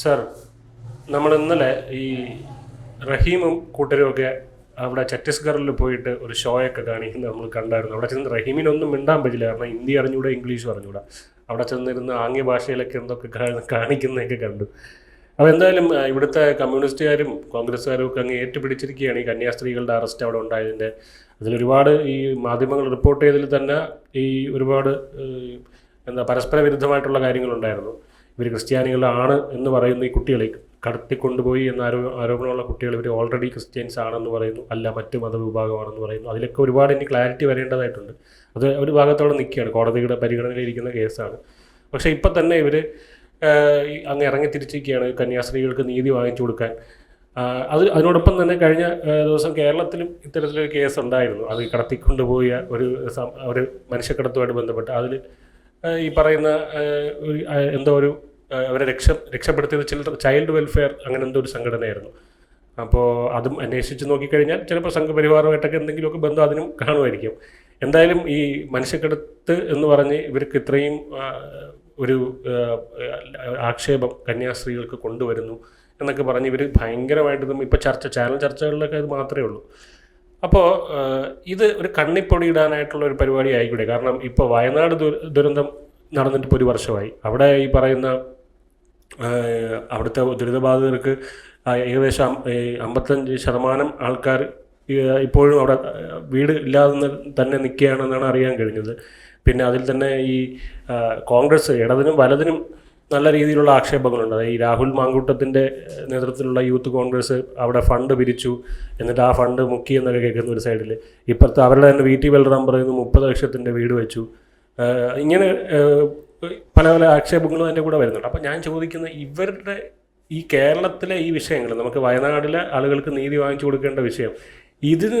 Sir നമ്മൾ ഇന്നലെ ഈ റഹീമും കൂട്ടരും ഒക്കെ അവിടെ ഛത്തീസ്ഗറിൽ പോയിട്ട് ഒരു ഷോയൊക്കെ കാണിക്കുന്നത് നമ്മൾ കണ്ടായിരുന്നു. അവിടെ ചെന്ന് റഹീമിനൊന്നും മിണ്ടാൻ പറ്റില്ല. കാരണം ഹിന്ദി അറിഞ്ഞൂടാ ഇംഗ്ലീഷും അറിഞ്ഞൂടാ. അവിടെ ചെന്നിരുന്ന് ആംഗ്യ ഭാഷയിലൊക്കെ എന്തൊക്കെ കാണിക്കുന്നതൊക്കെ കണ്ടു. അപ്പോൾ എന്തായാലും ഇവിടുത്തെ കമ്മ്യൂണിസ്റ്റുകാരും കോൺഗ്രസ്സുകാരും ഒക്കെ അങ്ങ് ഏറ്റുപിടിച്ചിരിക്കുകയാണ്. ഈ കന്യാസ്ത്രീകളുടെ അറസ്റ്റ് അവിടെ ഉണ്ടായതിന്റെ അതിലൊരുപാട് ഈ മാധ്യമങ്ങൾ റിപ്പോർട്ട് ചെയ്തതിൽ തന്നെ ഈ ഒരുപാട് എന്താ പരസ്പര വിരുദ്ധമായിട്ടുള്ള കാര്യങ്ങളുണ്ടായിരുന്നു. ഇവർ ക്രിസ്ത്യാനികളാണ് എന്ന് പറയുന്ന ഈ കുട്ടികളെ കടത്തിക്കൊണ്ടുപോയി എന്ന ആരോ ആരോപണമുള്ള കുട്ടികൾ ഇവർ ഓൾറെഡി ക്രിസ്ത്യൻസ് ആണെന്ന് പറയുന്നു. അല്ല മറ്റ് മതവിഭാഗമാണെന്ന് പറയുന്നു. അതിലൊക്കെ ഒരുപാട് ഇനി ക്ലാരിറ്റി വരേണ്ടതായിട്ടുണ്ട്. അത് ഒരു ഭാഗത്തോടെ നിൽക്കുകയാണ്. കോടതിയുടെ പരിഗണനയിലിരിക്കുന്ന കേസാണ്. പക്ഷേ ഇപ്പം തന്നെ ഇവർ അങ്ങ് ഇറങ്ങി തിരിച്ചിരിക്കുകയാണ്. കന്യാസ്ത്രീകൾക്ക് നീതി വാങ്ങിച്ചു കൊടുക്കാൻ. അത് അതിനോടൊപ്പം തന്നെ കഴിഞ്ഞ ദിവസം കേരളത്തിലും ഇത്തരത്തിലൊരു കേസ് ഉണ്ടായിരുന്നു അത് കടത്തിക്കൊണ്ടുപോയ ഒരു ഒരു മനുഷ്യക്കടത്തുമായിട്ട് ബന്ധപ്പെട്ട്. അതിൽ ഈ പറയുന്ന എന്തോ ഒരു അവരെ രക്ഷ രക്ഷപ്പെടുത്തിയത് ചിൽഡ്രൻ ചൈൽഡ് വെൽഫെയർ അങ്ങനെ എന്തോ ഒരു സംഘടനയായിരുന്നു. അപ്പോൾ അതും അന്വേഷിച്ച് നോക്കിക്കഴിഞ്ഞാൽ ചിലപ്പോൾ സംഘപരിവാറുമായിട്ടൊക്കെ എന്തെങ്കിലുമൊക്കെ ബന്ധം അതിനും കാണുമായിരിക്കും. എന്തായാലും ഈ മനുഷ്യക്കടത്ത് എന്ന് പറഞ്ഞ് ഇവർക്ക് ഇത്രയും ഒരു ആക്ഷേപം കന്യാസ്ത്രീകൾക്ക് കൊണ്ടുവരുന്നു എന്നൊക്കെ പറഞ്ഞ് ഇവർ ഭയങ്കരമായിട്ട് ഇപ്പോൾ ചർച്ച ചാനൽ ചർച്ചകളിലൊക്കെ ഇത് മാത്രമേ ഉള്ളൂ. അപ്പോൾ ഇത് ഒരു കണ്ണിപ്പൊടി ഇടാനായിട്ടുള്ള ഒരു പരിപാടി ആയിക്കൂടെ കാരണം ഇപ്പോൾ വയനാട് ദുരന്തം നടന്നിട്ട് ഇപ്പോൾ ഒരു വർഷമായി. അവിടെ ഈ പറയുന്ന അവിടുത്തെ ദുരിതബാധിതർക്ക് ഏകദേശം അമ്പത്തഞ്ച് ശതമാനം ആൾക്കാർ ഇപ്പോഴും അവിടെ വീട് ഇല്ലാതെ തന്നെ നിൽക്കുകയാണെന്നാണ് അറിയാൻ കഴിഞ്ഞത്. പിന്നെ അതിൽ തന്നെ ഈ കോൺഗ്രസ് ഇടതിനും വലതിനും നല്ല രീതിയിലുള്ള ആക്ഷേപങ്ങളുണ്ട്. ഈ രാഹുൽ മാങ്കൂട്ടത്തിന്റെ നേതൃത്വത്തിലുള്ള യൂത്ത് കോൺഗ്രസ് അവിടെ ഫണ്ട് പിരിച്ചു. എന്നിട്ട് ആ ഫണ്ട് മുക്കി എന്നൊക്കെ കേൾക്കുന്ന ഒരു സൈഡിൽ ഇപ്പോഴത്തെ അവരുടെ തന്നെ വി ടി ബൽറാം പറയുന്നു മുപ്പത് ലക്ഷത്തിന്റെ വീട് വെച്ചു. ഇങ്ങനെ പല പല ആക്ഷേപങ്ങളും അതിന്റെ കൂടെ വരുന്നുണ്ട്. അപ്പോൾ ഞാൻ ചോദിക്കുന്ന ഇവരുടെ ഈ കേരളത്തിലെ ഈ വിഷയങ്ങൾ നമുക്ക് വയനാടിലെ ആളുകൾക്ക് നീതി വാങ്ങിച്ചു കൊടുക്കേണ്ട വിഷയം ഇതിന്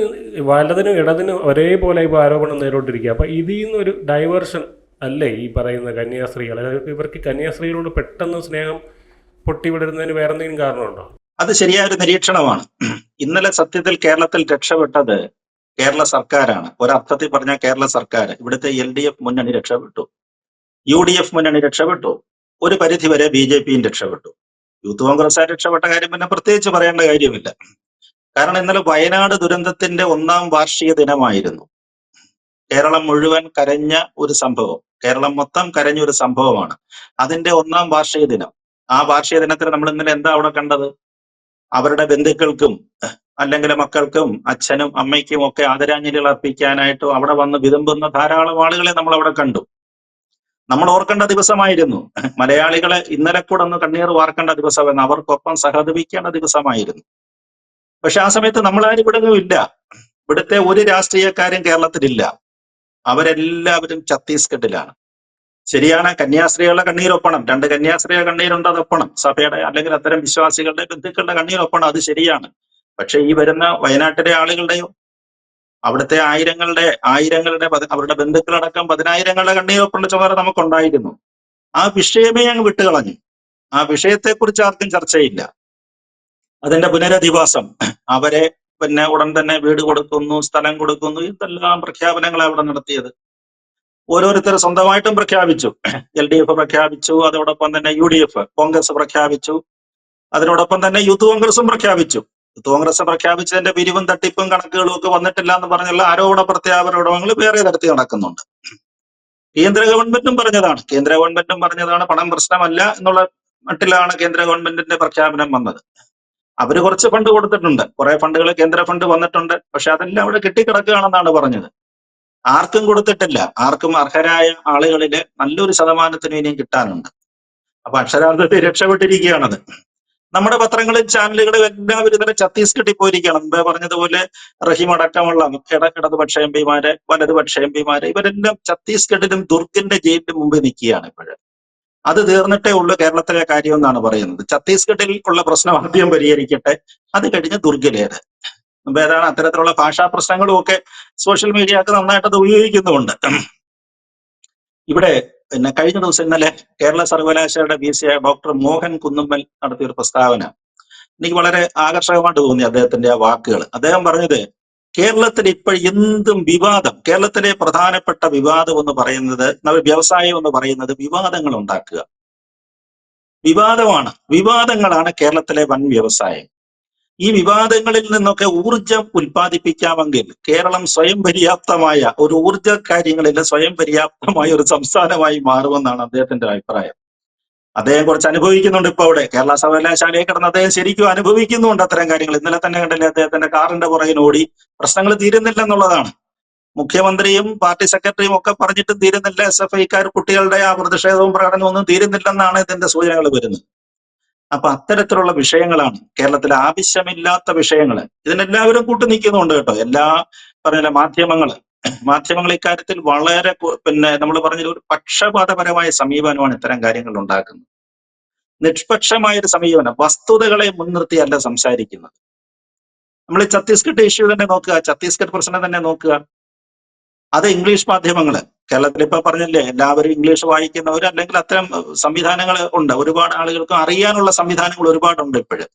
വലതിനും ഇടതിനും ഒരേപോലെ ഇപ്പോൾ ആരോപണം നേരിട്ടിരിക്കുക അപ്പോൾ ഇതിൽ നിന്നൊരു ഡൈവേർഷൻ അല്ലേ ഈ പറയുന്ന കന്യാസ്ത്രീകൾ? ഇവർക്ക് കന്യാസ്ത്രീകളോട് പെട്ടെന്ന് സ്നേഹം പൊട്ടിവിടരുന്നതിന് വേറെ എന്തെങ്കിലും കാരണമുണ്ടോ? അത് ശരിയായ ഒരു നിരീക്ഷണമാണ്. ഇന്നലെ സത്യത്തിൽ കേരളത്തിൽ രക്ഷപ്പെട്ടത് കേരള സർക്കാരാണ്. ഒരർത്ഥത്തിൽ പറഞ്ഞ കേരള സർക്കാർ. ഇവിടുത്തെ എൽ ഡി എഫ് മുന്നണി രക്ഷപ്പെട്ടു. യു ഡി എഫ് മുന്നണി രക്ഷപ്പെട്ടു. ഒരു പരിധി വരെ ബി ജെ പിയും രക്ഷപ്പെട്ടു. യൂത്ത് കോൺഗ്രസ് രക്ഷപ്പെട്ട കാര്യം പിന്നെ പ്രത്യേകിച്ച് പറയേണ്ട കാര്യമില്ല. കാരണം ഇന്നലെ വയനാട് ദുരന്തത്തിന്റെ ഒന്നാം വാർഷിക ദിനമായിരുന്നു. കേരളം മുഴുവൻ കരഞ്ഞ ഒരു സംഭവം. കേരളം മൊത്തം കരഞ്ഞ ഒരു സംഭവമാണ്. അതിന്റെ ഒന്നാം വാർഷിക ദിനം. ആ വാർഷിക ദിനത്തിൽ നമ്മൾ ഇന്നലെ എന്താ അവിടെ കണ്ടത്? അവരുടെ ബന്ധുക്കൾക്കും അല്ലെങ്കിൽ മക്കൾക്കും അച്ഛനും അമ്മയ്ക്കും ഒക്കെ ആദരാഞ്ജലികൾ അർപ്പിക്കാനായിട്ടും അവിടെ വന്ന് വിതുമ്പുന്ന ധാരാളം ആളുകളെ നമ്മൾ അവിടെ കണ്ടു. നമ്മൾ ഓർക്കേണ്ട ദിവസമായിരുന്നു. മലയാളികളെ ഇന്നലെ കൂടെ ഒന്ന് കണ്ണീർ വാർക്കേണ്ട ദിവസമെന്ന് അവർക്കൊപ്പം സഹതപിക്കേണ്ട ദിവസമായിരുന്നു. പക്ഷെ ആ സമയത്ത് നമ്മളാരും ഇവിടെ ഇല്ല. ഇവിടുത്തെ ഒരു രാഷ്ട്രീയക്കാരും കേരളത്തിലില്ല. അവരെല്ലാവരും ഛത്തീസ്ഗഡിലാണ്. ശരിയാണ് കന്യാസ്ത്രീകളുടെ കണ്ണീരൊപ്പണം രണ്ട് കന്യാസ്ത്രീയുടെ കണ്ണീരുണ്ട് അതൊപ്പണം സഭയുടെ അല്ലെങ്കിൽ അത്തരം വിശ്വാസികളുടെ ബന്ധുക്കളുടെ കണ്ണീരൊപ്പണം അത് ശരിയാണ്. പക്ഷെ ഈ വരുന്ന വയനാട്ടിലെ ആളുകളുടെയോ അവിടുത്തെ ആയിരങ്ങളുടെ ആയിരങ്ങളുടെ അവരുടെ ബന്ധുക്കളടക്കം പതിനായിരങ്ങളുടെ കണ്ണീരൊപ്പുള്ള ചുമതല നമുക്കുണ്ടായിരുന്നു. ആ വിഷയമേ അങ്ങ് വിട്ടുകളഞ്ഞു. ആ വിഷയത്തെക്കുറിച്ച് ആർക്കും ചർച്ചയില്ല. അതിന്റെ പുനരധിവാസം അവരെ പിന്നെ ഉടൻ തന്നെ വീട് കൊടുക്കുന്നു സ്ഥലം കൊടുക്കുന്നു ഇതെല്ലാം പ്രഖ്യാപനങ്ങളാണ് അവിടെ നടത്തിയത്. ഓരോരുത്തർ സ്വന്തമായിട്ടും പ്രഖ്യാപിച്ചു. എൽ ഡി എഫ് പ്രഖ്യാപിച്ചു അതോടൊപ്പം തന്നെ യു ഡി എഫ് കോൺഗ്രസ് പ്രഖ്യാപിച്ചു അതിനോടൊപ്പം തന്നെ യൂത്ത് കോൺഗ്രസും പ്രഖ്യാപിച്ചു. യൂത്ത് കോൺഗ്രസ് പ്രഖ്യാപിച്ചതിന്റെ പിരിവും തട്ടിപ്പും കണക്കുകളും ഒക്കെ വന്നിട്ടില്ല എന്ന് പറഞ്ഞുള്ള ആരോപണ പ്രത്യാരോപണങ്ങൾ വേറെ തരത്തിൽ നടക്കുന്നുണ്ട്. കേന്ദ്ര ഗവൺമെന്റും പറഞ്ഞതാണ്. കേന്ദ്ര ഗവൺമെന്റും പറഞ്ഞതാണ് പണം പ്രശ്നമല്ല എന്നുള്ള മട്ടിലാണ് കേന്ദ്ര ഗവൺമെന്റിന്റെ പ്രഖ്യാപനം വന്നത്. അവർ കുറച്ച് ഫണ്ട് കൊടുത്തിട്ടുണ്ട്. കുറെ ഫണ്ടുകൾ കേന്ദ്ര ഫണ്ട് വന്നിട്ടുണ്ട്. പക്ഷെ അതെല്ലാം അവിടെ കെട്ടിക്കിടക്കുകയാണെന്നാണ് പറഞ്ഞത്. ആർക്കും കൊടുത്തിട്ടില്ല. ആർക്കും അർഹരായ ആളുകളിലെ നല്ലൊരു ശതമാനത്തിന് ഇനിയും കിട്ടാനുണ്ട്. അപ്പൊ അക്ഷരാർത്ഥത്തിൽ രക്ഷപ്പെട്ടിരിക്കുകയാണത്. നമ്മുടെ പത്രങ്ങളിൽ ചാനലുകളും എല്ലാവരും ഇന്നലെ ഛത്തീസ്ഗഡിൽ പോയിരിക്കുകയാണ്. മുമ്പേ പറഞ്ഞതുപോലെ റഹീം അടക്കമുള്ള ഇട ഇടതുപക്ഷ എം പിമാര് വലതുപക്ഷ എം പിമാര് ഇവരെല്ലാം ഛത്തീസ്ഗഡിലും ദുർഗിന്റെ ജയിലിന് മുമ്പിൽ നിൽക്കുകയാണ് ഇപ്പോഴും. അത് തീർന്നിട്ടേ ഉള്ളൂ കേരളത്തിലെ കാര്യം എന്നാണ് പറയുന്നത്. ഛത്തീസ്ഗഡിൽ ഉള്ള പ്രശ്നം ആദ്യം പരിഹരിക്കട്ടെ. അത് കഴിഞ്ഞ് ദുർഗിലേത്. ഏതാണ് അത്തരത്തിലുള്ള ഭാഷാ പ്രശ്നങ്ങളും ഒക്കെ സോഷ്യൽ മീഡിയക്ക് നന്നായിട്ട് അത് ഇവിടെ പിന്നെ കഴിഞ്ഞ ദിവസം ഇന്നലെ കേരള സർവകലാശാലയുടെ V C doctor Mohan Kunnummal നടത്തിയ ഒരു പ്രസ്താവന. എനിക്ക് വളരെ ആകർഷകമായിട്ട് തോന്നി അദ്ദേഹത്തിന്റെ ആ വാക്കുകൾ അദ്ദേഹം പറഞ്ഞത് കേരളത്തിൽ ഇപ്പോൾ എന്തും വിവാദം കേരളത്തിലെ പ്രധാനപ്പെട്ട വിവാദം എന്ന് പറയുന്നത് വ്യവസായം എന്ന് പറയുന്നത് വിവാദങ്ങൾ ഉണ്ടാക്കുക. വിവാദമാണ് വിവാദങ്ങളാണ് കേരളത്തിലെ വൻ വ്യവസായം. ഈ വിവാദങ്ങളിൽ നിന്നൊക്കെ ഊർജം ഉൽപ്പാദിപ്പിക്കാമെങ്കിൽ കേരളം സ്വയം പര്യാപ്തമായ ഒരു ഊർജ കാര്യങ്ങളിൽ സ്വയം പര്യാപ്തമായ ഒരു സംസ്ഥാനമായി മാറുമെന്നാണ് അദ്ദേഹത്തിന്റെ അഭിപ്രായം. അദ്ദേഹം കുറച്ച് അനുഭവിക്കുന്നുണ്ട് ഇപ്പൊ അവിടെ. കേരള സർവകലാശാലയിൽ കിടന്ന് അദ്ദേഹം ശരിക്കും അനുഭവിക്കുന്നുണ്ട് അത്തരം കാര്യങ്ങൾ. ഇന്നലെ തന്നെ കണ്ടില്ലേ അദ്ദേഹത്തിന്റെ കാറിന്റെ പുറകിൽ ഓടി. പ്രശ്നങ്ങൾ തീരുന്നില്ല എന്നുള്ളതാണ് മുഖ്യമന്ത്രിയും പാർട്ടി സെക്രട്ടറിയും ഒക്കെ പറഞ്ഞിട്ടും തീരുന്നില്ല. എസ് എഫ് ഐക്കാർ കുട്ടികളുടെ ആ പ്രതിഷേധവും പ്രകടനവും ഒന്നും തീരുന്നില്ലെന്നാണ് ഇതിന്റെ സൂചനകൾ വരുന്നത്. അപ്പൊ അത്തരത്തിലുള്ള വിഷയങ്ങളാണ് കേരളത്തിൽ ആവശ്യമില്ലാത്ത വിഷയങ്ങൾ. ഇതിനെല്ലാവരും കൂട്ടുനിൽക്കുന്നുണ്ട് കേട്ടോ. എല്ലാ പറഞ്ഞ മാധ്യമങ്ങൾ. മാധ്യമങ്ങൾ ഇക്കാര്യത്തിൽ വളരെ പിന്നെ നമ്മൾ പറഞ്ഞ ഒരു പക്ഷപാതപരമായ സമീപനമാണ് ഇത്തരം കാര്യങ്ങൾ ഉണ്ടാക്കുന്നത്. നിഷ്പക്ഷമായ ഒരു സമീപനം വസ്തുതകളെ മുൻനിർത്തിയല്ല സംസാരിക്കുന്നത്. നമ്മൾ ഛത്തീസ്ഗഡ് ഇഷ്യൂ തന്നെ നോക്കുക ഛത്തീസ്ഗഡ് പ്രശ്നം തന്നെ നോക്കുക. അത് ഇംഗ്ലീഷ് മാധ്യമങ്ങൾ കേരളത്തിൽ ഇപ്പൊ പറഞ്ഞില്ലേ എല്ലാവരും ഇംഗ്ലീഷ് വായിക്കുന്നവർ അല്ലെങ്കിൽ അത്തരം സംവിധാനങ്ങൾ ഉണ്ട്. ഒരുപാട് ആളുകൾക്ക് അറിയാനുള്ള സംവിധാനങ്ങൾ ഒരുപാടുണ്ട് ഇപ്പോഴും.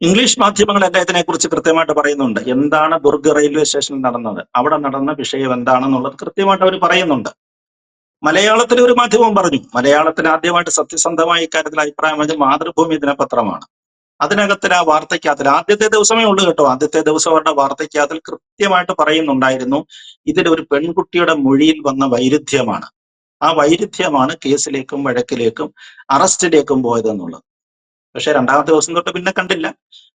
ഇംഗ്ലീഷ് മാധ്യമങ്ങൾ അദ്ദേഹത്തിനെ കുറിച്ച് കൃത്യമായിട്ട് പറയുന്നുണ്ട്. എന്താണ് ബുർഗ് റെയിൽവേ സ്റ്റേഷനിൽ നടന്നത്? അവിടെ നടന്ന വിഷയം എന്താണെന്നുള്ളത് കൃത്യമായിട്ട് അവർ പറയുന്നുണ്ട്. മലയാളത്തിലെ ഒരു മാധ്യമം പറഞ്ഞു. മലയാളത്തിൽ ആദ്യമായിട്ട് സത്യസന്ധമായ ഇക്കാര്യത്തിൽ അഭിപ്രായം വെച്ച് മാതൃഭൂമി ദിനപത്രമാണ്. അതിനകത്തിൽ ആ വാർത്തയ്ക്കകത്തിൽ ആദ്യത്തെ ദിവസമേ ഉള്ളൂ കേട്ടോ. ആദ്യത്തെ ദിവസം അവരുടെ വാർത്തയ്ക്കകത്തിൽ കൃത്യമായിട്ട് പറയുന്നുണ്ടായിരുന്നു ഇതിൽ ഒരു പെൺകുട്ടിയുടെ മൊഴിയിൽ വന്ന വൈരുദ്ധ്യമാണ്. ആ വൈരുദ്ധ്യമാണ് കേസിലേക്കും വഴക്കിലേക്കും അറസ്റ്റിലേക്കും പോയതെന്നുള്ളത്. പക്ഷെ രണ്ടാമത്തെ ദിവസം തൊട്ട് പിന്നെ കണ്ടില്ല.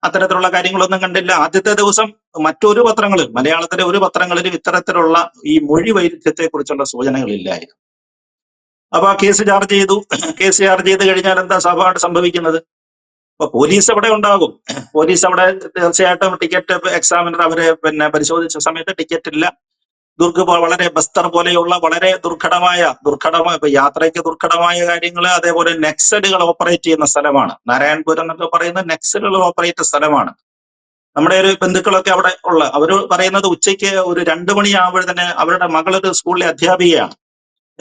അത്തരത്തിലുള്ള കാര്യങ്ങളൊന്നും കണ്ടില്ല. ആദ്യത്തെ ദിവസം മറ്റൊരു പത്രങ്ങളിൽ മലയാളത്തിലെ ഒരു പത്രങ്ങളിലും ഇത്തരത്തിലുള്ള ഈ മൊഴി വൈരുദ്ധ്യത്തെ കുറിച്ചുള്ള സൂചനകളില്ലായിരുന്നു. അപ്പൊ ആ കേസ് ചാർജ് ചെയ്തു. കേസ് ചാർജ് ചെയ്ത് കഴിഞ്ഞാൽ എന്താ സ്വാഭാവികമായിട്ട് സംഭവിക്കുന്നത്? അപ്പൊ പോലീസ് അവിടെ ഉണ്ടാകും. പോലീസ് അവിടെ തീർച്ചയായിട്ടും ടിക്കറ്റ് എക്സാമിനർ അവരെ പിന്നെ പരിശോധിച്ച സമയത്ത് ടിക്കറ്റ് ഇല്ല ദുർഗ് പോ- വളരെ ബസ്തർ പോലെയുള്ള വളരെ ദുർഘടമായ ദുർഘടമായ ഇപ്പൊ യാത്രയ്ക്ക് ദുർഘടമായ കാര്യങ്ങൾ അതേപോലെ നെക്സഡുകൾ ഓപ്പറേറ്റ് ചെയ്യുന്ന സ്ഥലമാണ്. നാരായൺപുരം എന്നൊക്കെ പറയുന്ന നെക്സഡുകൾ ഓപ്പറേറ്റ് സ്ഥലമാണ്. നമ്മുടെ ഒരു ബന്ധുക്കളൊക്കെ അവിടെ ഉള്ള അവർ പറയുന്നത് ഉച്ചയ്ക്ക് ഒരു രണ്ടു മണിയാവുമ്പോൾ തന്നെ അവരുടെ മകളൊരു സ്കൂളിലെ അധ്യാപികയാണ്.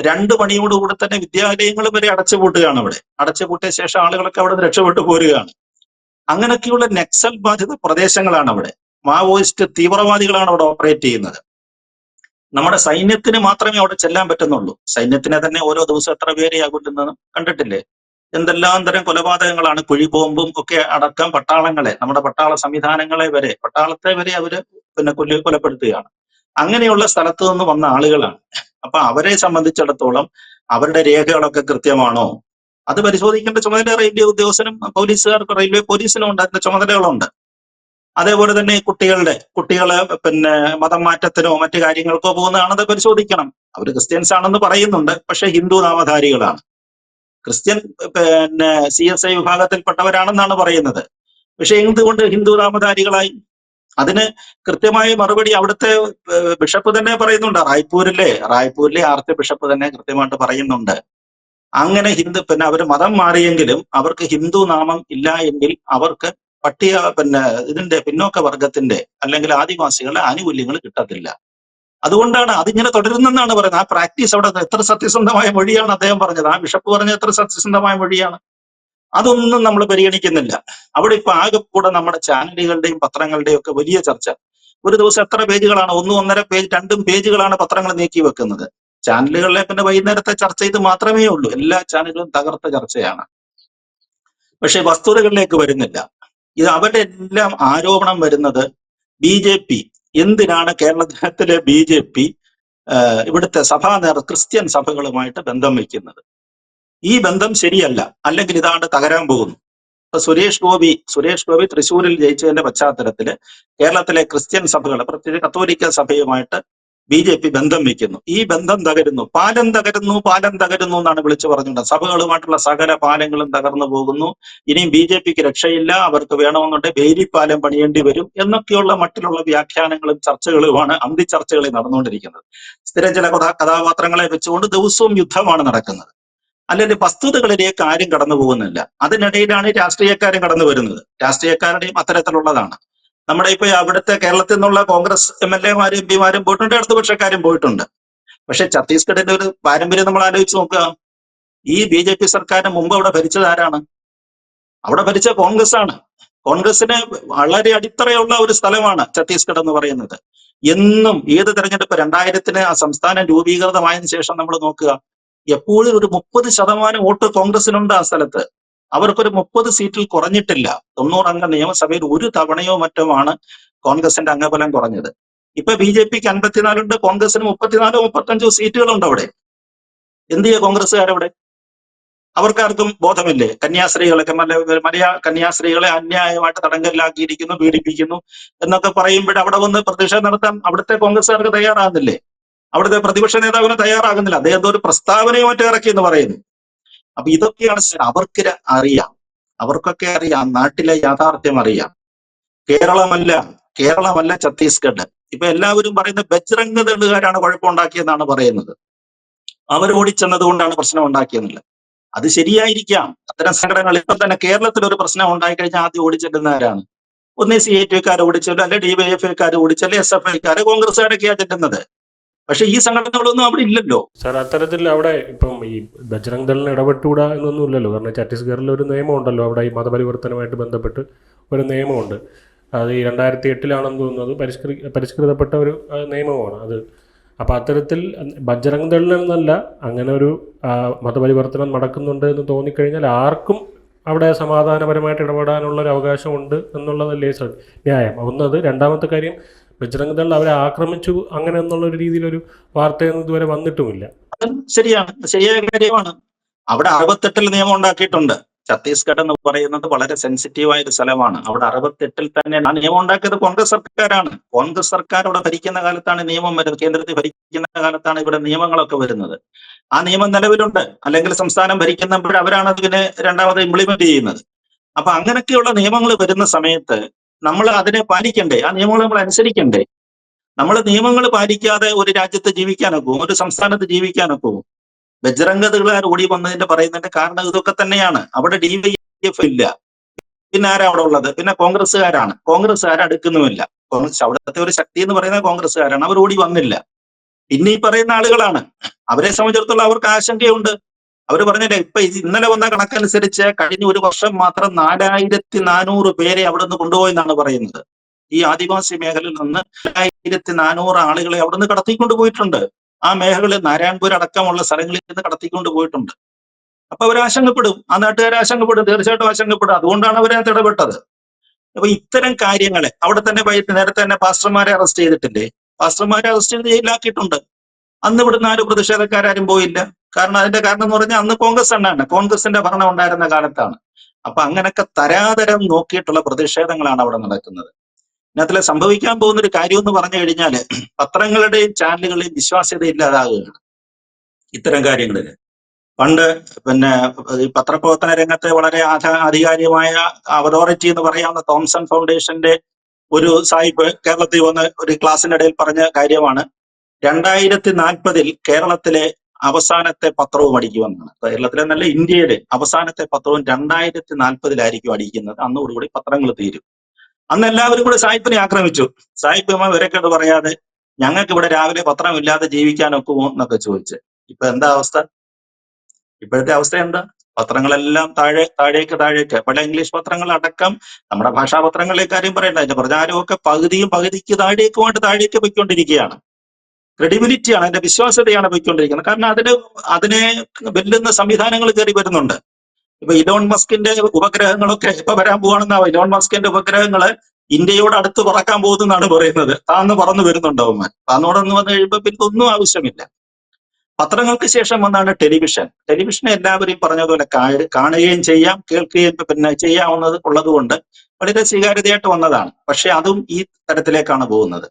രണ്ടു മണിയോടുകൂടി തന്നെ വിദ്യാലയങ്ങൾ വരെ അടച്ചുപൂട്ടുകയാണ് അവിടെ. അടച്ചുപൂട്ടിയ ശേഷം ആളുകളൊക്കെ അവിടെ രക്ഷപ്പെട്ടു പോരുകയാണ്. അങ്ങനെയൊക്കെയുള്ള നക്സൽ ബാധിത പ്രദേശങ്ങളാണ് അവിടെ. മാവോയിസ്റ്റ് തീവ്രവാദികളാണ് അവിടെ ഓപ്പറേറ്റ് ചെയ്യുന്നത്. നമ്മുടെ സൈന്യത്തിന് മാത്രമേ അവിടെ ചെല്ലാൻ പറ്റുന്നുള്ളൂ. സൈന്യത്തിനെ തന്നെ ഓരോ ദിവസം എത്ര കൊല്ലുന്നത് കണ്ടിട്ടില്ലേ? എന്തെല്ലാം തരം കൊലപാതകങ്ങളാണ് കുഴിബോംബും ഒക്കെ അടക്കം പട്ടാളങ്ങളെ നമ്മുടെ പട്ടാള സംവിധാനങ്ങളെ വരെ പട്ടാളത്തെ വരെ അവർ പിന്നെ കൊല്ലി കൊലപ്പെടുത്തുകയാണ്. അങ്ങനെയുള്ള സ്ഥലത്തു നിന്ന് വന്ന ആളുകളാണ്. അപ്പൊ അവരെ സംബന്ധിച്ചിടത്തോളം അവരുടെ രേഖകളൊക്കെ കൃത്യമാണോ? അത് പരിശോധിക്കേണ്ട ചുമതല റെയിൽവേ ഉദ്യോഗസ്ഥനും പോലീസുകാർക്ക് റെയിൽവേ പോലീസിനും ഉണ്ട് അതിന്റെ ചുമതലകളുണ്ട്. അതേപോലെ തന്നെ കുട്ടികളുടെ കുട്ടികളെ പിന്നെ മതം മാറ്റത്തിനോ മറ്റു കാര്യങ്ങൾക്കോ പോകുന്നതാണത് പരിശോധിക്കണം. അവർ ക്രിസ്ത്യൻസ് ആണെന്ന് പറയുന്നുണ്ട് പക്ഷെ ഹിന്ദു നാമധാരികളാണ്. ക്രിസ്ത്യൻ പിന്നെ സി എസ് ഐ വിഭാഗത്തിൽപ്പെട്ടവരാണെന്നാണ് പറയുന്നത്. പക്ഷെ എന്തുകൊണ്ട് ഹിന്ദു നാമധാരികളായി? അതിന് കൃത്യമായ മറുപടി അവിടുത്തെ ബിഷപ്പ് തന്നെ പറയുന്നുണ്ട്. റായ്പൂരിലെ റായ്പൂരിലെ ആർത്തി ബിഷപ്പ് തന്നെ കൃത്യമായിട്ട് പറയുന്നുണ്ട്. അങ്ങനെ ഹിന്ദു പിന്നെ അവർ മതം മാറിയെങ്കിലും അവർക്ക് ഹിന്ദു നാമം ഇല്ല എങ്കിൽ അവർക്ക് പട്ടിക പിന്നെ ഇതിന്റെ പിന്നോക്ക വർഗത്തിന്റെ അല്ലെങ്കിൽ ആദിവാസികളുടെ ആനുകൂല്യങ്ങൾ കിട്ടത്തില്ല. അതുകൊണ്ടാണ് അതിങ്ങനെ തുടരുന്നെന്നാണ് പറയുന്നത്. ആ പ്രാക്ടീസ് അവിടെ എത്ര സത്യസന്ധമായ മൊഴിയാണ് അദ്ദേഹം പറഞ്ഞത്. ആ ബിഷപ്പ് പറഞ്ഞത് എത്ര സത്യസന്ധമായ മൊഴിയാണ്. അതൊന്നും നമ്മൾ പരിഗണിക്കുന്നില്ല. അവിടെ ഇപ്പൊ ആകെ കൂടെ നമ്മുടെ ചാനലുകളുടെയും പത്രങ്ങളുടെയും ഒക്കെ വലിയ ചർച്ച. ഒരു ദിവസം എത്ര പേജുകളാണ്? ഒന്നും ഒന്നര പേജ് രണ്ടും പേജുകളാണ് പത്രങ്ങൾ നീക്കി വെക്കുന്നത്. ചാനലുകളിലെ പിന്നെ വൈകുന്നേരത്തെ ചർച്ച ഇത് മാത്രമേ ഉള്ളൂ. എല്ലാ ചാനലുകളും തകർത്ത ചർച്ചയാണ്. പക്ഷെ വസ്തുതകളിലേക്ക് വരുന്നില്ല. ഇത് അവരുടെ എല്ലാം ആരോപണം വരുന്നത് ബി ജെ പി. എന്തിനാണ് കേരളത്തിലെ ബി ജെ പി ഇവിടുത്തെ സഭാ നേർ ക്രിസ്ത്യൻ സഭകളുമായിട്ട് ബന്ധം വയ്ക്കുന്നത്? ഈ ബന്ധം ശരിയല്ല. അല്ലെങ്കിൽ ഇതാണ്ട് തകരാൻ പോകുന്നു ഇപ്പൊ സുരേഷ് ഗോപി സുരേഷ് ഗോപി തൃശ്ശൂരിൽ ജയിച്ചതിന്റെ പശ്ചാത്തലത്തിൽ കേരളത്തിലെ ക്രിസ്ത്യൻ സഭകൾ പ്രത്യേകിച്ച് കത്തോലിക്ക സഭയുമായിട്ട് ബി ജെ പി ബന്ധം വെക്കുന്നു. ഈ ബന്ധം തകരുന്നു. പാലം തകരുന്നു പാലം തകരുന്നു എന്നാണ് വിളിച്ചു പറഞ്ഞിട്ടുണ്ട് സഭകളുമായിട്ടുള്ള സകല പാലങ്ങളും തകർന്നു പോകുന്നു. ഇനിയും ബി ജെ പിക്ക് രക്ഷയില്ല. അവർക്ക് വേണമെന്നുണ്ടെങ്കിൽ ബേരിപ്പാലം പാലം പണിയേണ്ടി വരും എന്നൊക്കെയുള്ള മട്ടിലുള്ള വ്യാഖ്യാനങ്ങളും ചർച്ചകളുമാണ് അന്തി ചർച്ചകളിൽ നടന്നുകൊണ്ടിരിക്കുന്നത്. സ്ഥിരം ചില കഥാ കഥാപാത്രങ്ങളെ വെച്ചുകൊണ്ട് ദിവസവും യുദ്ധമാണ് നടക്കുന്നത്. അല്ലെങ്കിൽ വസ്തുതകളിലേക്ക് ആരും കടന്നു പോകുന്നില്ല അതിനിടയിലാണ് രാഷ്ട്രീയക്കാരും കടന്നു വരുന്നത് രാഷ്ട്രീയക്കാരുടെയും അത്തരത്തിലുള്ളതാണ്. നമ്മുടെ ഇപ്പൊ അവിടുത്തെ കേരളത്തിൽ നിന്നുള്ള കോൺഗ്രസ് എം എൽ എമാരും എം പിമാരും പോയിട്ടുണ്ട് ഇടതുപക്ഷക്കാരും പോയിട്ടുണ്ട്. പക്ഷെ ഛത്തീസ്ഗഡിന്റെ ഒരു പാരമ്പര്യം നമ്മൾ ആലോചിച്ച് നോക്കുക. ഈ ബി ജെ പി സർക്കാരിന് മുമ്പ് അവിടെ ഭരിച്ചത് ആരാണ്? അവിടെ ഭരിച്ച കോൺഗ്രസ് ആണ് കോൺഗ്രസിന് വളരെ അടിത്തറയുള്ള ഒരു സ്ഥലമാണ് ഛത്തീസ്ഗഡ് എന്ന് പറയുന്നത്. എന്നും ഏത് തെരഞ്ഞെടുപ്പ് രണ്ടായിരത്തിന് ആ സംസ്ഥാനം രൂപീകൃതമായതിനു ശേഷം നമ്മൾ നോക്കുക. എപ്പോഴും ഒരു മുപ്പത് ശതമാനം വോട്ട് കോൺഗ്രസിനുണ്ട് ആ സ്ഥലത്ത്. അവർക്കൊരു മുപ്പത് സീറ്റിൽ കുറഞ്ഞിട്ടില്ല. തൊണ്ണൂറ് അംഗ നിയമസഭയിൽ ഒരു തവണയോ മറ്റോ ആണ് കോൺഗ്രസിന്റെ അംഗബലം കുറഞ്ഞത്. ഇപ്പൊ ബി ജെ പിക്ക് അൻപത്തിനാലുണ്ട് കോൺഗ്രസിന് മുപ്പത്തിനാലോ മുപ്പത്തഞ്ചോ സീറ്റുകളുണ്ട് അവിടെ. എന്ത് ചെയ്യുക കോൺഗ്രസ്സുകാരവിടെ അവർക്കാർക്കും ബോധമില്ലേ? കന്യാസ്ത്രീകളൊക്കെ മല മലയാ കന്യാസ്ത്രീകളെ അന്യായമായിട്ട് തടങ്കലിലാക്കിയിരിക്കുന്നു പീഡിപ്പിക്കുന്നു എന്നൊക്കെ പറയുമ്പോൾ അവിടെ വന്ന് പ്രതിഷേധം നടത്താൻ അവിടുത്തെ കോൺഗ്രസ്സുകാർക്ക് തയ്യാറാകുന്നില്ലേ? അവിടുത്തെ പ്രതിപക്ഷ നേതാവിന് തയ്യാറാകുന്നില്ല. അദ്ദേഹം എന്തോ ഒരു പ്രസ്താവനയോ ഇറക്കി എന്ന് പറയുന്നു. അപ്പൊ ഇതൊക്കെയാണ് അവർക്ക് അറിയാം. അവർക്കൊക്കെ അറിയാം. നാട്ടിലെ യാഥാർത്ഥ്യം അറിയാം. കേരളമല്ല കേരളമല്ല ഛത്തീസ്ഗഡ്. ഇപ്പൊ എല്ലാവരും പറയുന്ന ബജ്രംഗ് ദളുകാരാണ് കുഴപ്പമുണ്ടാക്കിയെന്നാണ് പറയുന്നത്. അവർ ഓടിച്ചെന്നത് കൊണ്ടാണ് പ്രശ്നം ഉണ്ടാക്കിയെന്നില്ല അത് ശരിയായിരിക്കാം. അത്തരം സംഘടനകൾ ഇപ്പൊ തന്നെ കേരളത്തിൽ ഒരു പ്രശ്നം ഉണ്ടായി കഴിഞ്ഞാൽ ആദ്യം ഓടിച്ചെല്ലുന്നവരാണ് ഒന്നേ സി ഐ ടിക്കാർ ഓടിച്ചല്ലോ അല്ലെ ഡി വൈ എഫ് ഐക്കാർ ഓടിച്ചല്ലേ എസ് എഫ് ഐക്കാർ കോൺഗ്രസ്സുകാരൊക്കെയാണ് ചെല്ലുന്നത്. പക്ഷെ ഈ സംഘടനകളൊന്നും അവിടെ ഇല്ലല്ലോ. സാർ അത്തരത്തിൽ അവിടെ ഇപ്പം ഈ ബജ്രംഗ് ദളിന് ഇടപെട്ടുകൂടാ എന്നൊന്നും ഇല്ലല്ലോ. കാരണം ഛത്തീസ്ഗഡിൽ ഒരു നിയമം ഉണ്ടല്ലോ. അവിടെ ഈ മതപരിവർത്തനമായിട്ട് ബന്ധപ്പെട്ട് ഒരു നിയമമുണ്ട്. അത് ഈ രണ്ടായിരത്തി എട്ടിലാണെന്ന് തോന്നുന്നത് പരിഷ്കൃ പരിഷ്കൃതപ്പെട്ട ഒരു നിയമമാണ് അത്. അപ്പോൾ അത്തരത്തിൽ ബജ്രംഗ് ദളിനെന്നല്ല അങ്ങനെ ഒരു മതപരിവർത്തനം നടക്കുന്നുണ്ട് എന്ന് തോന്നിക്കഴിഞ്ഞാൽ ആർക്കും അവിടെ സമാധാനപരമായിട്ട് ഇടപെടാനുള്ള ഒരു അവകാശമുണ്ട് എന്നുള്ളതല്ലേ ന്യായം. ഒന്നത് രണ്ടാമത്തെ കാര്യം ബജ്രംഗ് ദൾ അവരെ ആക്രമിച്ചു അങ്ങനെ എന്നുള്ള ഒരു രീതിയിലൊരു വാർത്തയൊന്നും ഇതുവരെ വന്നിട്ടുമില്ല. ശരിയാണ്. ശരിയായ കാര്യമാണ്. അവിടെ അറുപത്തെട്ടിൽ നിയമം ഉണ്ടാക്കിയിട്ടുണ്ട്. ഛത്തീസ്ഗഡ് എന്ന് പറയുന്നത് വളരെ സെൻസിറ്റീവായ ഒരു സ്ഥലമാണ്. അവിടെ അറുപത്തെട്ടിൽ തന്നെ ആ നിയമം ഉണ്ടാക്കിയത് കോൺഗ്രസ് സർക്കാരാണ്. കോൺഗ്രസ് സർക്കാർ അവിടെ ഭരിക്കുന്ന കാലത്താണ് നിയമം വരുന്നത്. കേന്ദ്രത്തിൽ ഭരിക്കുന്ന കാലത്താണ് ഇവിടെ നിയമങ്ങളൊക്കെ വരുന്നത്. ആ നിയമം നിലവിലുണ്ട്. അല്ലെങ്കിൽ സംസ്ഥാനം ഭരിക്കുന്നപ്പോൾ അവരാണ് അതിനെ രണ്ടാമത് ഇംപ്ലിമെന്റ് ചെയ്യുന്നത്. അപ്പൊ അങ്ങനെയൊക്കെയുള്ള നിയമങ്ങൾ വരുന്ന സമയത്ത് നമ്മൾ അതിനെ പാലിക്കണ്ടേ? ആ നിയമങ്ങൾ നമ്മൾ അനുസരിക്കണ്ടേ? നമ്മൾ നിയമങ്ങൾ പാലിക്കാതെ ഒരു രാജ്യത്ത് ജീവിക്കാനൊക്കെ ഒരു സംസ്ഥാനത്ത് ജീവിക്കാനൊക്കെ ബജ്രംഗതകളാർ ഓടി വന്നതിന്റെ പറയുന്നതിന്റെ കാരണം ഇതൊക്കെ തന്നെയാണ്. അവിടെ ഡി വൈ എഫ് ഇല്ല. പിന്നെ ആരാ അവിടെ ഉള്ളത്? പിന്നെ കോൺഗ്രസ്സുകാരാണ്. കോൺഗ്രസ്സുകാർ അടുക്കുന്നുമില്ല. കോൺഗ്രസ് അവിടുത്തെ ഒരു ശക്തി എന്ന് പറയുന്നത് കോൺഗ്രസ്സുകാരാണ്. അവർ ഓടി വന്നില്ല. പിന്നെ ഈ പറയുന്ന ആളുകളാണ്. അവരെ സംബന്ധിച്ചിടത്തോളം അവർക്ക് ആശങ്കയുണ്ട്. അവർ പറഞ്ഞില്ലേ ഇപ്പൊ ഇന്നലെ വന്ന കണക്കനുസരിച്ച് കഴിഞ്ഞ ഒരു വർഷം മാത്രം നാലായിരത്തി നാനൂറ് പേരെ അവിടെ നിന്ന് കൊണ്ടുപോയെന്നാണ് പറയുന്നത്. ഈ ആദിവാസി മേഖലയിൽ നിന്ന് നാലായിരത്തി നാനൂറ് ആളുകളെ അവിടെ നിന്ന് കടത്തിക്കൊണ്ട് പോയിട്ടുണ്ട്. ആ മേഖലകളിൽ നാരായൺപൂർ അടക്കമുള്ള സ്ഥലങ്ങളിൽ നിന്ന് കടത്തിക്കൊണ്ട് പോയിട്ടുണ്ട്. അപ്പൊ അവർ ആശങ്കപ്പെടും. ആ നാട്ടുകാർ ആശങ്കപ്പെടും തീർച്ചയായിട്ടും ആശങ്കപ്പെടും. അതുകൊണ്ടാണ് അവരെ ഇടപെട്ടത്. അപ്പൊ ഇത്തരം കാര്യങ്ങളെ അവിടെ തന്നെ നേരത്തെ തന്നെ പാസ്റ്റർമാരെ അറസ്റ്റ് ചെയ്തിട്ടില്ലേ? പാസ്റ്റർമാരെ അറസ്റ്റ് ചെയ്ത് ജയിലിലാക്കിയിട്ടുണ്ട്. അന്ന് ഇവിടുന്ന് ആരും പ്രതിഷേധക്കാരും പോയില്ല. കാരണം അതിന്റെ കാരണം എന്ന് പറഞ്ഞാൽ അന്ന് കോൺഗ്രസ് തന്നെയാണ്. കോൺഗ്രസിന്റെ ഭരണം ഉണ്ടായിരുന്ന കാലത്താണ്. അപ്പൊ അങ്ങനൊക്കെ തരാതരം നോക്കിയിട്ടുള്ള പ്രതിഷേധങ്ങളാണ് അവിടെ നടക്കുന്നത്. ഇതിനകത്തിലെ സംഭവിക്കാൻ പോകുന്ന ഒരു കാര്യം എന്ന് പറഞ്ഞു കഴിഞ്ഞാൽ പത്രങ്ങളുടെയും ചാനലുകളുടെയും വിശ്വാസ്യത ഇല്ലാതാകുകയാണ് ഇത്തരം കാര്യങ്ങളിൽ. പണ്ട് പിന്നെ ഈ പത്രപ്രവർത്തന രംഗത്തെ വളരെ ആധ- ആധികാരികമായ അതോറിറ്റി എന്ന് പറയാവുന്ന തോംസൺ ഫൗണ്ടേഷന്റെ ഒരു സാഹിബ് കേരളത്തിൽ വന്ന് ഒരു ക്ലാസ്സിനിടയിൽ പറഞ്ഞ കാര്യമാണ്. രണ്ടായിരത്തി നാൽപ്പതിൽ കേരളത്തിലെ അവസാനത്തെ പത്രവും അടിക്കുമെന്നാണ് കേരളത്തിലെ നല്ല ഇന്ത്യയിലെ അവസാനത്തെ പത്രവും രണ്ടായിരത്തി നാൽപ്പതിലായിരിക്കും അടിക്കുന്നത് അന്നോടുകൂടി പത്രങ്ങൾ തീരും. അന്ന് എല്ലാവരും കൂടെ സായിപ്പിനെ ആക്രമിച്ചു. സായിപ്പ് ഇവരൊക്കെ പറയാതെ ഞങ്ങൾക്ക് ഇവിടെ രാവിലെ പത്രമില്ലാതെ ജീവിക്കാൻ ഒക്കുമോ എന്നൊക്കെ ചോദിച്ച്. ഇപ്പൊ എന്താ അവസ്ഥ? ഇപ്പോഴത്തെ അവസ്ഥ എന്താ? പത്രങ്ങളെല്ലാം താഴെ താഴേക്ക് താഴേക്ക്. പല ഇംഗ്ലീഷ് പത്രങ്ങൾ അടക്കം നമ്മുടെ ഭാഷാ പത്രങ്ങളെ കാര്യം പറയണ്ട. അതിന്റെ പ്രചാരമൊക്കെ പകുതിയും പകുതിക്ക് താഴേക്കുമായിട്ട് താഴേക്ക് പോയിക്കൊണ്ടിരിക്കുകയാണ്. ക്രെഡിബിലിറ്റിയാണ് അതിന്റെ വിശ്വാസ്യതയാണ് പോയിക്കൊണ്ടിരിക്കുന്നത്. കാരണം അതിന് അതിനെ വെല്ലുന്ന സംവിധാനങ്ങൾ കയറി വരുന്നുണ്ട്. ഇപ്പൊ ഇലോൺ മസ്കിന്റെ ഉപഗ്രഹങ്ങളൊക്കെ ഇപ്പൊ വരാൻ പോവാണെന്നാ ഇലോൺ മസ്കിന്റെ ഉപഗ്രഹങ്ങൾ ഇന്ത്യയോട് അടുത്ത് പറക്കാൻ പോകുന്നതാണ് പറയുന്നത്. താന്ന് പറന്നു വരുന്നുണ്ട് അവന്മാർ താന്നോടൊന്ന് കഴിയുമ്പോൾ പിന്നെ ഒന്നും ആവശ്യമില്ല. പത്രങ്ങൾക്ക് ശേഷം വന്നാണ് ടെലിവിഷൻ. ടെലിവിഷൻ എല്ലാവരെയും പറഞ്ഞതുപോലെ കാണുകയും ചെയ്യാം കേൾക്കുകയും പിന്നെ ചെയ്യാവുന്നത് ഉള്ളത് കൊണ്ട് വളരെ സ്വീകാര്യതയായിട്ട് വന്നതാണ്. പക്ഷെ അതും ഈ തരത്തിലേക്കാണ് പോകുന്നത്.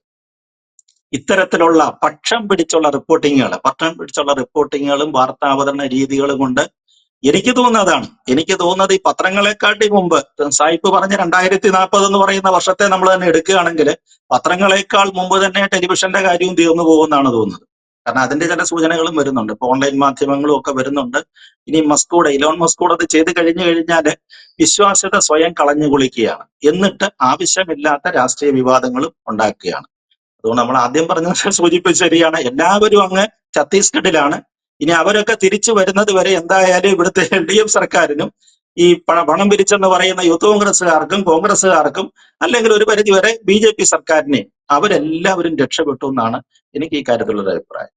ഇത്തരത്തിലുള്ള പക്ഷം പിടിച്ചുള്ള റിപ്പോർട്ടിങ്ങുകൾ പക്ഷം പിടിച്ചുള്ള റിപ്പോർട്ടിങ്ങുകളും വാർത്താവതരണ രീതികളും കൊണ്ട് എനിക്ക് തോന്നുന്നതാണ്. എനിക്ക് തോന്നുന്നത് ഈ പത്രങ്ങളെക്കാട്ടി മുമ്പ് സായിപ്പ് പറഞ്ഞ രണ്ടായിരത്തി നാൽപ്പത് എന്ന് പറയുന്ന വർഷത്തെ നമ്മൾ തന്നെ എടുക്കുകയാണെങ്കിൽ പത്രങ്ങളെക്കാൾ മുമ്പ് തന്നെ ടെലിവിഷന്റെ കാര്യവും തീർന്നു പോകുമെന്നാണ് തോന്നുന്നത്. കാരണം അതിന്റെ ചില സൂചനകളും വരുന്നുണ്ട്. ഇപ്പൊ ഓൺലൈൻ മാധ്യമങ്ങളും ഒക്കെ വരുന്നുണ്ട്. ഇനി മസ്കൂടെ ഇലോൺ മസ്കൂടെ അത് ചെയ്ത് കഴിഞ്ഞു കഴിഞ്ഞാൽ വിശ്വാസ്യത സ്വയം കളഞ്ഞു കുളിക്കുകയാണ്. എന്നിട്ട് ആവശ്യമില്ലാത്ത രാഷ്ട്രീയ വിവാദങ്ങളും ഉണ്ടാക്കുകയാണ്. അതുകൊണ്ട് നമ്മൾ ആദ്യം പറഞ്ഞ സൂചിപ്പിച്ച ശരിയാണ്. എല്ലാവരും അങ്ങ് ഛത്തീസ്ഗഡിലാണ്. ഇനി അവരൊക്കെ തിരിച്ചു വരുന്നത് വരെ എന്തായാലും ഇവിടുത്തെ എൽ ഡി എഫ് സർക്കാരിനും ഈ പണ പണം പിരിച്ചെന്ന് പറയുന്ന യൂത്ത് കോൺഗ്രസ്സുകാർക്കും കോൺഗ്രസ്സുകാർക്കും അല്ലെങ്കിൽ ഒരു പരിധി വരെ ബി ജെ പി സർക്കാരിനെ അവരെല്ലാവരും രക്ഷപ്പെട്ടു എന്നാണ് എനിക്ക് ഈ കാര്യത്തിലുള്ള അഭിപ്രായം.